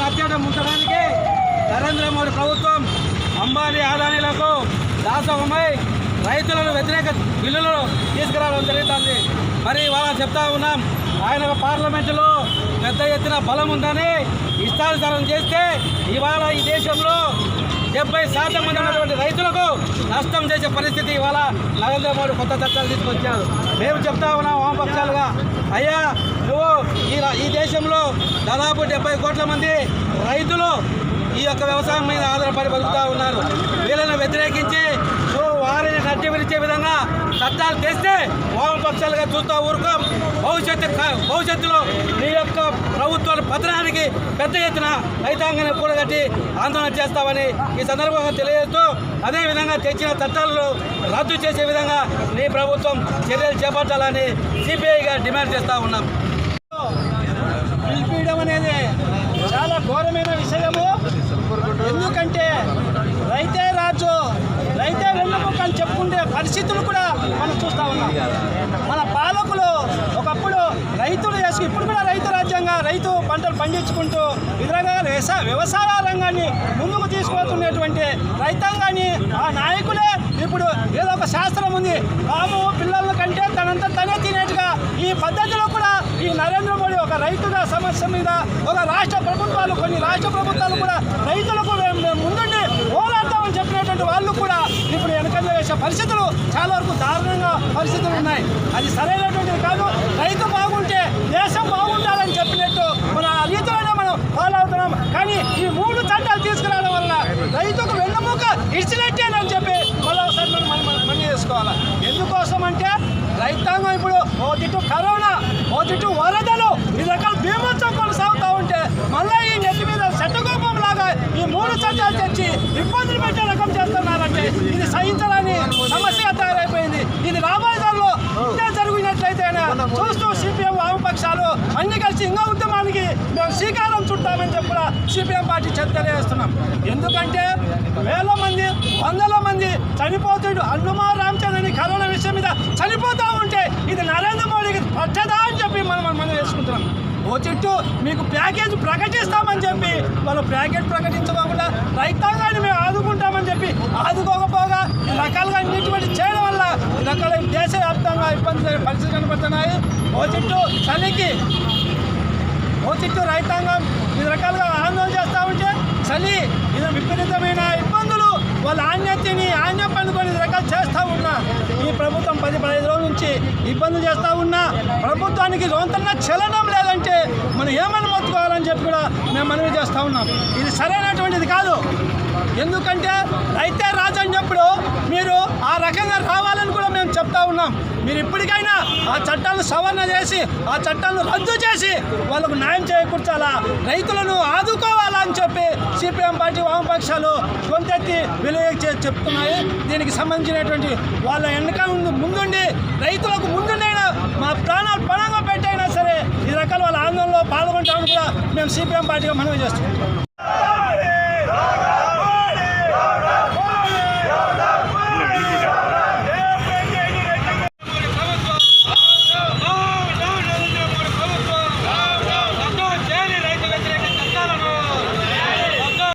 ముచ్చట ముంచడానికి నరేంద్ర మోడీ ప్రభుత్వం అంబానీ ఆదానీలకు దాసోహమై రైతులను వ్యతిరేక బిల్లులు తీసుకురావడం జరుగుతుంది. మరి ఇవాళ చెప్తా ఉన్నాం ఆయన పార్లమెంటులో పెద్ద ఎత్తున బలం ఉందని ఇష్టానుసారం చేస్తే ఇవాళ ఈ దేశంలో డెబ్బై శాతం మంది ఉన్నటువంటి రైతులకు నష్టం చేసే పరిస్థితి ఇవాళ నరేంద్ర మోడీ కొత్త చట్టాలు తీసుకొచ్చారు. మేము చెప్తా ఉన్నాం వామపక్షాలుగా అయ్యా నువ్వు ఈ ఈ దేశంలో దాదాపు డెబ్బై కోట్ల మంది రైతులు ఈ యొక్క వ్యవసాయం మీద ఆధారపడి బతుకుతూ ఉన్నారు. వీళ్ళని వ్యతిరేకించి నువ్వు విధంగా చట్టాలు తెస్తే వామపక్షాలుగా చూస్తూ ఊరుకోం. భవిష్యత్తు భవిష్యత్తులో నీ యొక్క ప్రభుత్వాల పతనానికి పెద్ద ఎత్తున రైతాంగాన్ని కూడగట్టి ఆందోళన చేస్తామని ఈ సందర్భంగా తెలియజేస్తూ అదేవిధంగా తెచ్చిన చట్టాలను రద్దు చేసే విధంగా నీ ప్రభుత్వం చర్యలు చేపట్టాలని సిపిఐగా డిమాండ్ చేస్తూ ఉన్నాం నిలిపియడం అనేది చాలా ఘోరమైన విషయము ఎందుకంటే రైతే రాజు రైతే వెన్నుముక అని చెప్పుకుంటే పరిస్థితులు కూడా మనం చూస్తూ ఉన్నాం. మన పాలకులు ఒకప్పుడు రైతులు చేసి ఇప్పుడు కూడా రైతు రాజ్యంగా రైతు పంటలు పండించుకుంటూ విధంగా వ్యవసాయ రంగాన్ని ముందుకు తీసుకుపోతున్నటువంటి రైతాంగాన్ని ఆ నాయకులే ఇప్పుడు ఏదో ఒక శాస్త్రం ఉంది. బాబు పిల్లల కంటే తనంతా తనే తినేట్టుగా ఈ పద్ధతిలో కూడా ఈ నరేంద్ర మోడీ ఒక రైతుల సమస్య మీద ఒక రాష్ట్ర ప్రభుత్వాలు కొన్ని రాష్ట్ర ప్రభుత్వాలు కూడా రైతులకు మేము- మేము ముందుండి పోరాడతామని చెప్పినటువంటి వాళ్ళు కూడా ఇప్పుడు వెనకంజ వేసే పరిస్థితులు చాలా వరకు దారుణంగా పరిస్థితులు ఉన్నాయి. అది సరైనటువంటిది కాదు. రైతు బాగుంటే దేశం బాగుండాలని చెప్పినట్టు మన రీతిలోనే మనం ఫాలో అవుతున్నాం కానీ ఈ మూడు చట్టాలు తీసుకురావడం వల్ల రైతుకు వెన్నుముక ఇచ్చినట్టేనని చెప్పి మళ్ళీ మనం మనం పని చేసుకోవాలి? ఎందుకోసం అంటే రైతాంగం ఇప్పుడు ఓ తిట్టు కరోనా ఓ తిట్టు వరదలు ఈ రకాల భీమోత్సవం కొనసాగుతూ ఉంటే మళ్ళీ ఈ నెత్తి మీద శతకోపం లాగా ఈ మూడు చట్టాలు తెచ్చి ఇబ్బందులు పెట్టే రకం చేస్తున్నారంటే ఇది సహించడానికి సమస్యగా తయారైపోయింది ఇది రాబోయే కాలంలో ఇదే జరిగినట్లయితే చూస్తూ సిపిఎం వామపక్షాలు అన్ని కలిసి ఇంకా ఉద్యమానికి మేము శ్రీకారం చుట్టామని చెప్పి కూడా సిపిఎం పార్టీ తెలియజేస్తున్నాం ఎందుకంటే వేల మంది వందల మంది చనిపోతుడు హనుమా రామచంద్రని కరోనా విషయం మీద చనిపోతూ ఉంటే ఇది నరేంద్ర మోడీకి పట్టదా అని చెప్పి మనం మనం వేసుకుంటున్నాం ఓ చెట్టు మీకు ప్యాకేజ్ ప్రకటిస్తామని చెప్పి వాళ్ళు ప్యాకేజ్ ప్రకటించుకోకుండా రైతాంగాన్ని మేము ఆదుకుంటామని చెప్పి ఆదుకోకపోగా రకాలుగా ఇటువంటి చేయడం వల్ల రకాల దేశవ్యాప్తంగా ఇబ్బంది పరిస్థితులు కనబడుతున్నాయి. ఓ చలికి. ఓ రైతాంగం వివిధ రకాలుగా ఆందోళన చేస్తూ ఉంటే చలి ఇది విపరీతమైన ఇబ్బందులు. వాళ్ళ ఆన్యతిని ఆన్య పండుకొని వివిధ రకాలు చేస్తూ ఉన్నా. ఈ ప్రభుత్వం పది పదహైదు రోజుల నుంచి ఇబ్బందులు చేస్తూ ఉన్నా. ప్రభుత్వానికి రొంతన్న చలనం లేదంటే మనం ఏమని మొత్తుకోవాలని చెప్పి కూడా మేము మనవి చేస్తూ ఉన్నాం. ఇది సరైనటువంటిది కాదు. ఎందుకంటే రైతే రాజు అన్నప్పుడు మీరు ఆ రకంగా రావాలని కూడా మేము చెప్తా ఉన్నాం. మీరు ఇప్పటికైనా ఆ చట్టాలను సవరణ చేసి ఆ చట్టాలను రద్దు చేసి వాళ్ళకు న్యాయం చేకూర్చాలా? రైతులను ఆదుకోవాలా అని చెప్పి సిపిఎం పార్టీ వామపక్షాలు గొంతెత్తి విలువ చెప్తున్నాయి. దీనికి సంబంధించినటువంటి వాళ్ళ వెనక ముందుండి రైతులకు ముందుండైనా మా ప్రాణాలు పణంగా పెట్టైనా సరే ఈ రకాల వాళ్ళ ఆందోళనలో పాల్గొంటామని కూడా మేము సిపిఎం పార్టీగా మనవి చేస్తున్నాం.